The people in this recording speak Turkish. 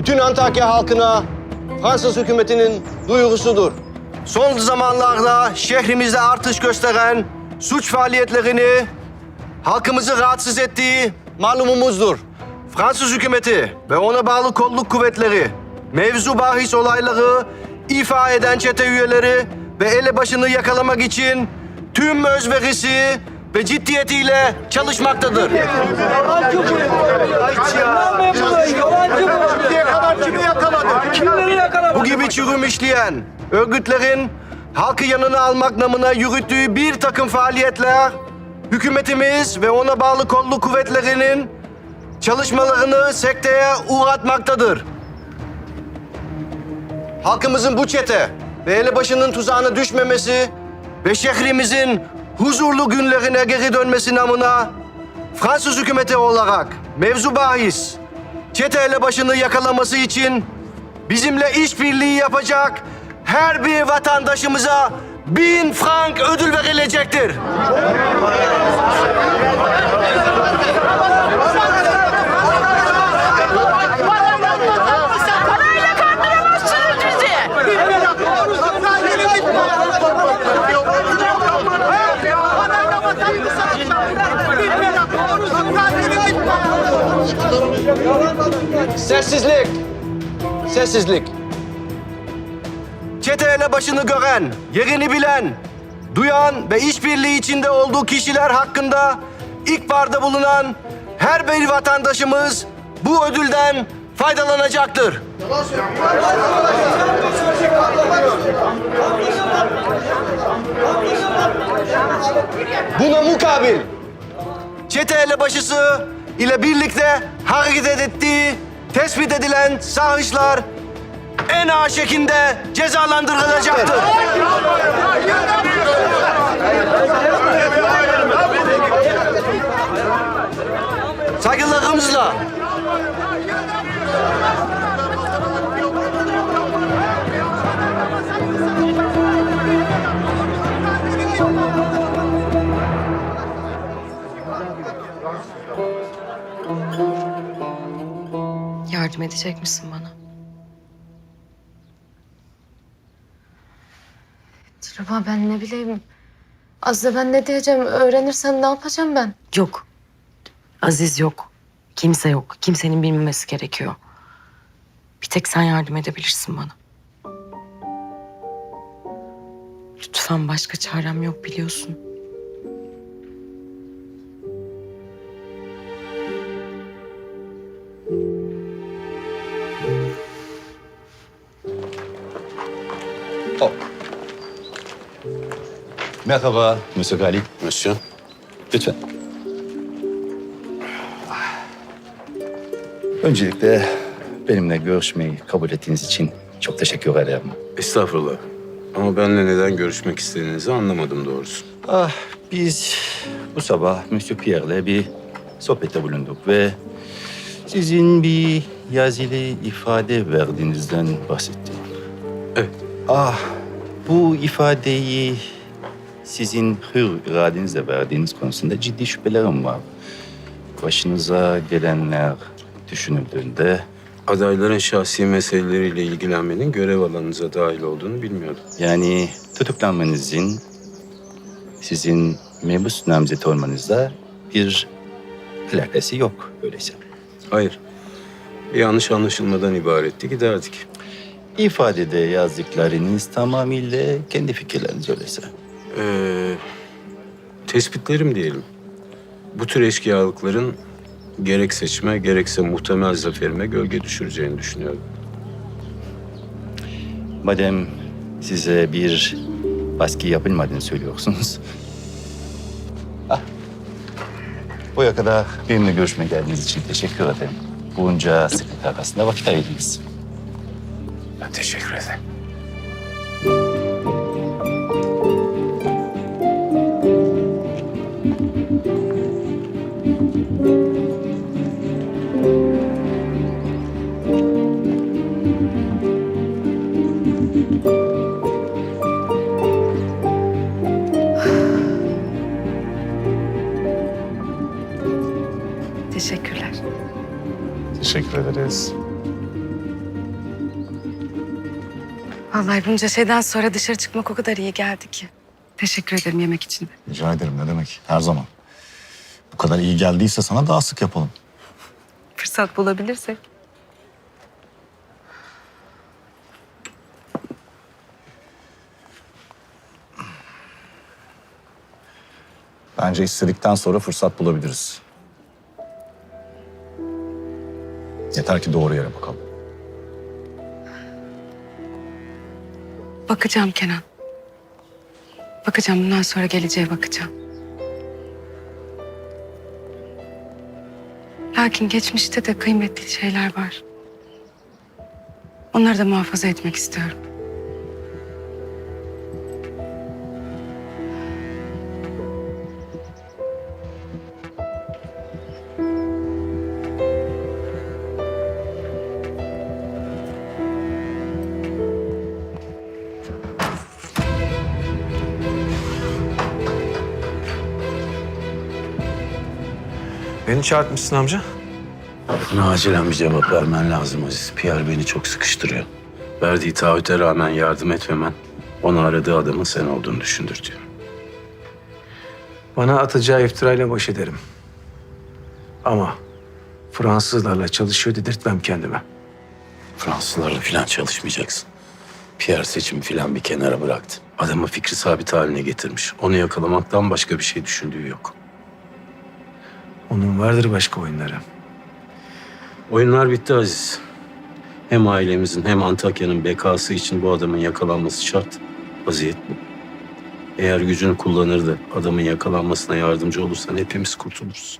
bütün Antakya halkına Fransız hükümetinin duyurusudur. Son zamanlarda şehrimizde artış gösteren suç faaliyetlerini halkımızı rahatsız ettiği malumumuzdur. Fransız hükümeti ve ona bağlı kolluk kuvvetleri mevzu bahis olayları ifa eden çete üyeleri ve elebaşını yakalamak için tüm özverisi ve ciddiyetiyle çalışmaktadır. Kimleri yakaladı? Bu gibi çürüm işleyen örgütlerin halkı yanına almak namına yürüttüğü bir takım faaliyetler hükümetimiz ve ona bağlı kolluk kuvvetlerinin çalışmalarını sekteye uğratmaktadır. Halkımızın bu çete ve elebaşının tuzağına düşmemesi ve şehrimizin huzurlu günlerine geri dönmesi namına Fransız hükümeti olarak mevzu bahis çete elebaşını yakalaması için bizimle işbirliği yapacak her bir vatandaşımıza bin frank ödül verilecektir. Parayla Sessizlik. Sessizlik. Çete elebaşını gören, yerini bilen, duyan ve işbirliği içinde olduğu kişiler hakkında ihbarda bulunan her bir vatandaşımız bu ödülden faydalanacaktır. Buna mukabil çete elebaşısı ile birlikte hareket ettiği tespit edilen sahışlar en ağır şekilde cezalandırılacaktır. Saygılarımızla Yardım edecek misin bana? Dilruba ben ne bileyim. Azze ben ne diyeceğim öğrenirsen ne yapacağım ben? Yok. Aziz yok. Kimse yok. Kimsenin bilmemesi gerekiyor. Bir tek sen yardım edebilirsin bana. Lütfen başka çarem yok biliyorsun. Merhaba Monsieur Gali. Monsieur. Lütfen. Öncelikle benimle görüşmeyi kabul ettiğiniz için çok teşekkür ederim. Estağfurullah. Ama benimle neden görüşmek istediğinizi anlamadım doğrusu. Ah, biz bu sabah Monsieur Pierre'le bir sohbette bulunduk ve sizin bir yazılı ifade verdiğinizden bahsetti. Ah, bu ifadeyi sizin hür iradenizle verdiğiniz konusunda ciddi şüphelerim var. Başınıza gelenler düşünüldüğünde Adayların şahsi meseleleriyle ilgilenmenin görev alanınıza dahil olduğunu bilmiyordum. yani tutuklanmanızın sizin mebus namzeti olmanızda bir alakası yok öyleyse. Hayır. Bir yanlış anlaşılmadan ibaretti giderdik. İfadede yazdıklarınız tamamıyla kendi fikirleriniz öyleyse. Ee, tespitlerim diyelim. Bu tür eşkıyalıkların gerek seçme gerekse muhtemel zaferime gölge düşüreceğini düşünüyorum. Madem size bir baskı yapılmadığını söylüyorsunuz. Ah. Buraya kadar benimle görüşmeye geldiğiniz için teşekkür ederim. Bunca sıkıntı arasında vakit ayırdınız. Ben teşekkür ederim. Teşekkürler. Teşekkür ederiz. Vallahi bunca şeyden sonra dışarı çıkmak o kadar iyi geldi ki. Teşekkür ederim yemek için. Rica ederim ne demek her zaman. Bu kadar iyi geldiyse sana daha sık yapalım. Fırsat bulabilirsek. Bence istedikten sonra fırsat bulabiliriz. Yeter ki doğru yere bakalım. Bakacağım Kenan. Bakacağım bundan sonra geleceğe bakacağım. Lakin geçmişte de kıymetli şeyler var. Onları da muhafaza etmek istiyorum. Beni çağırtmışsın amca. Buna acilen bir cevap vermen lazım Aziz. Pierre beni çok sıkıştırıyor. Verdiği taahhüte rağmen yardım etmemen, onu aradığı adamın sen olduğunu düşündürtüyor. Bana atacağı iftirayla baş ederim. Ama Fransızlarla çalışıyor dedirtmem kendime. Fransızlarla falan çalışmayacaksın. Pierre seçimi falan bir kenara bıraktı. Adamı fikri sabit haline getirmiş. Onu yakalamaktan başka bir şey düşündüğü yok. Onun vardır başka oyunları. Oyunlar bitti Aziz. Hem ailemizin hem Antakya'nın bekası için bu adamın yakalanması şart. Vaziyet bu. Eğer gücünü kullanır da adamın yakalanmasına yardımcı olursan hepimiz kurtuluruz.